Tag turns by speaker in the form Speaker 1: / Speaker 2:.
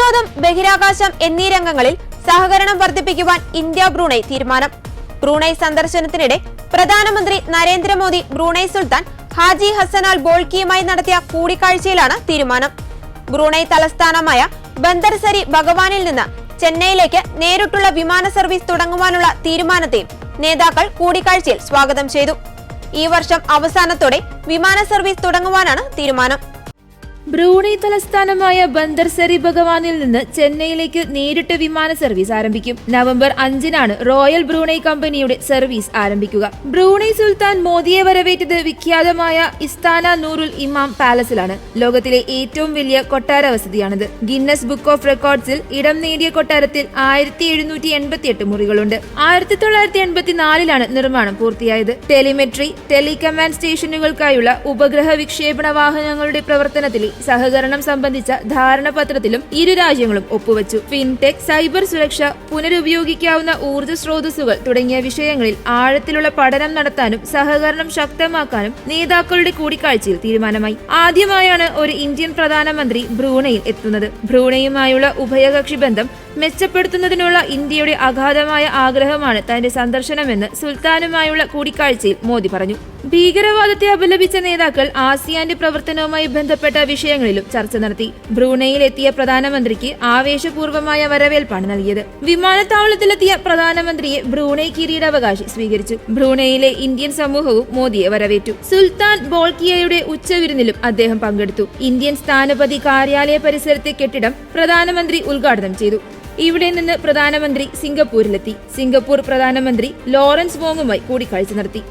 Speaker 1: പ്രതിരോധം ബഹിരാകാശം എന്നീ രംഗങ്ങളിൽ സഹകരണം വർദ്ധിപ്പിക്കുവാൻ ഇന്ത്യ ബ്രൂണൈ തീരുമാനം. ബ്രൂണൈ സന്ദർശനത്തിനിടെ പ്രധാനമന്ത്രി നരേന്ദ്രമോദി ബ്രൂണൈ സുൽത്താൻ ഹാജി ഹസനാൽ ബോൾക്കിയുമായി നടത്തിയ കൂടിക്കാഴ്ചയിലാണ് തീരുമാനം. ബ്രൂണൈ തലസ്ഥാനമായ ബന്ദർസരി ഭഗവാനിൽ നിന്ന് ചെന്നൈയിലേക്ക് നേരിട്ടുള്ള വിമാന സർവീസ് തുടങ്ങുവാനുള്ള തീരുമാനത്തെയും നേതാക്കൾ കൂടിക്കാഴ്ചയിൽ സ്വാഗതം ചെയ്തു. ഈ വർഷം അവസാനത്തോടെ വിമാന സർവീസ് തുടങ്ങുവാനാണ് തീരുമാനം.
Speaker 2: ബ്രൂണൈ തലസ്ഥാനമായ ബന്ദർസരി ഭഗവാനിൽ നിന്ന് ചെന്നൈയിലേക്ക് നേരിട്ട് വിമാന സർവീസ് ആരംഭിക്കും. നവംബർ അഞ്ചിനാണ് റോയൽ ബ്രൂണൈ കമ്പനിയുടെ സർവീസ് ആരംഭിക്കുക. ബ്രൂണൈ സുൽത്താൻ മോദിയെ വരവേറ്റത് വിഖ്യാതമായ ഇസ്താന നൂറുൽ ഇമാം പാലസിലാണ്. ലോകത്തിലെ ഏറ്റവും വലിയ കൊട്ടാര വസതിയാണിത്. ഗിന്നസ് ബുക്ക് ഓഫ് റെക്കോർഡ്സിൽ ഇടം നേടിയ കൊട്ടാരത്തിൽ ആയിരത്തി എഴുന്നൂറ്റി എൺപത്തി എട്ട് മുറികളുണ്ട്. ആയിരത്തി തൊള്ളായിരത്തി എൺപത്തിനാലിലാണ് നിർമ്മാണം പൂർത്തിയായത്. ടെലിമെട്രി ടെലികമാൻഡ് സ്റ്റേഷനുകൾക്കായുള്ള ഉപഗ്രഹ വിക്ഷേപണ വാഹനങ്ങളുടെ പ്രവർത്തനത്തിലെ സഹകരണം സംബന്ധിച്ച ധാരണാപത്രത്തിലും ഇരു രാജ്യങ്ങളും ഒപ്പുവച്ചു. ഫിൻടെക് സൈബർ സുരക്ഷ പുനരുപയോഗിക്കാവുന്ന ഊർജ സ്രോതസ്സുകൾ തുടങ്ങിയ വിഷയങ്ങളിൽ ആഴത്തിലുള്ള പഠനം നടത്താനും സഹകരണം ശക്തമാക്കാനും നേതാക്കളുടെ കൂടിക്കാഴ്ചയിൽ തീരുമാനമായി. ആദ്യമായാണ് ഒരു ഇന്ത്യൻ പ്രധാനമന്ത്രി ബ്രൂണയിൽ എത്തുന്നത്. ബ്രൂണയുമായുള്ള ഉഭയകക്ഷി ബന്ധം മെച്ചപ്പെടുത്തുന്നതിനുള്ള ഇന്ത്യയുടെ അഗാധമായ ആഗ്രഹമാണ് തന്റെ സന്ദർശനമെന്ന് സുൽത്താനുമായുള്ള കൂടിക്കാഴ്ചയിൽ മോദി പറഞ്ഞു. ഭീകരവാദത്തെ അപലപിച്ച നേതാക്കൾ ആസിയാന്റെ പ്രവർത്തനവുമായി ബന്ധപ്പെട്ട വിഷയങ്ങളിലും ചർച്ച നടത്തി. ബ്രൂണയിൽ എത്തിയ പ്രധാനമന്ത്രിക്ക് ആവേശപൂർവമായ വരവേൽപ്പാണ് നൽകിയത്. വിമാനത്താവളത്തിലെത്തിയ പ്രധാനമന്ത്രിയെ ബ്രൂണൈ കിരീടാവകാശി സ്വീകരിച്ചു. ബ്രൂണയിലെ ഇന്ത്യൻ സമൂഹവും മോദിയെ വരവേറ്റു. സുൽത്താൻ ബോൾക്കിയയുടെ ഉച്ചവിരുന്നിലും അദ്ദേഹം പങ്കെടുത്തു. ഇന്ത്യൻ സ്ഥാനപതി കാര്യാലയ പരിസരത്തെ കെട്ടിടം പ്രധാനമന്ത്രി ഉദ്ഘാടനം ചെയ്തു. ഇവിടെ നിന്ന് പ്രധാനമന്ത്രി സിംഗപ്പൂരിലെത്തി. സിംഗപ്പൂർ പ്രധാനമന്ത്രി ലോറൻസ് വോങ്ങുമായി കൂടിക്കാഴ്ച നടത്തി.